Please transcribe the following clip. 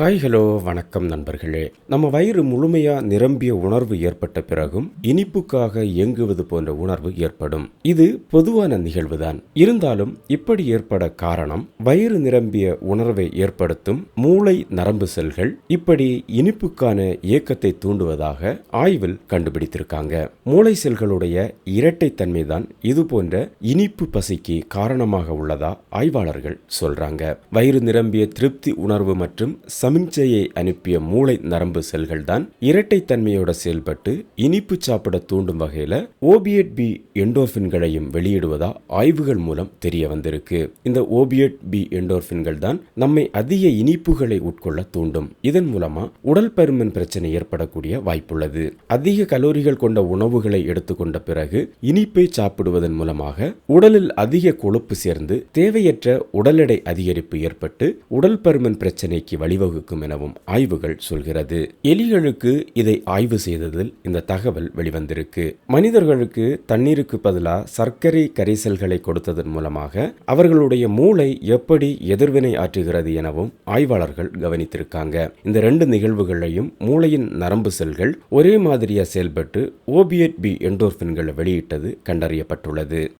Hi hello வணக்கம் நண்பர்களே. நம்ம வயிறு முழுமையா நிரம்பிய உணர்வு ஏற்பட்ட பிறகும் இனிப்புக்காக இயங்குவது போன்ற உணர்வு ஏற்படும். இது பொதுவான நிகழ்வுதான். இருந்தாலும் இப்படி ஏற்பட காரணம் வயிறு நிரம்பிய உணர்வை ஏற்படுத்தும் மூளை நரம்பு செல்கள் இப்படி இனிப்புக்கான இயக்கத்தை தூண்டுவதாக ஆய்வில் கண்டுபிடித்திருக்காங்க. மூளை செல்களுடைய இரட்டைத்தன்மைதான் இது போன்ற இனிப்பு பசிக்கு காரணமாக உள்ளதா ஆய்வாளர்கள் சொல்றாங்க. வயிறு நிரம்பிய திருப்தி உணர்வு மற்றும் சமிஞ்சையை அனுப்பிய மூளை நரம்பு செல்கள் தான் இரட்டைத்தன்மையோட செயல்பட்டு இனிப்பு சாப்பிட தூண்டும் வகையில ஓபியட் பி எண்டோர்பின்களையும் வெளியிடுவதா ஆய்வுகள் மூலம் தெரிய வந்திருக்கு. இந்த ஓபியட் பி எண்டோர்பின்கள் தான் நம்மை அதிக இனிப்புகளை உட்கொள்ள தூண்டும். இதன் மூலமா உடல் பருமன் பிரச்சனை ஏற்படக்கூடிய வாய்ப்புள்ளது. அதிக கலோரிகள் கொண்ட உணவுகளை எடுத்துக்கொண்ட பிறகு இனிப்பை சாப்பிடுவதன் மூலமாக உடலில் அதிக கொழுப்பு சேர்ந்து தேவையற்ற உடல் எடை அதிகரிப்பு ஏற்பட்டு உடல் பருமன் பிரச்சனைக்கு வழிவகு வழிவகுக்கும் எனவும் ஆய்வுகள் சொல்கிறது. எலிகளுக்கு இதை ஆய்வு செய்ததில் இந்த தகவல் வெளிவந்திருக்கு. மனிதர்களுக்கு தண்ணீருக்கு பதிலாக சர்க்கரை கரைசல்களை கொடுத்ததன் மூலமாக அவர்களுடைய மூளை எப்படி எதிர்வினை ஆற்றுகிறது எனவும் ஆய்வாளர்கள் கவனித்திருக்காங்க. இந்த ரெண்டு நிகழ்வுகளையும் மூளையின் நரம்பு செல்கள் ஒரே மாதிரியா செயல்பட்டு ஓபியட் பி எண்டோர்பின்களை வெளியிட்டது கண்டறியப்பட்டுள்ளது.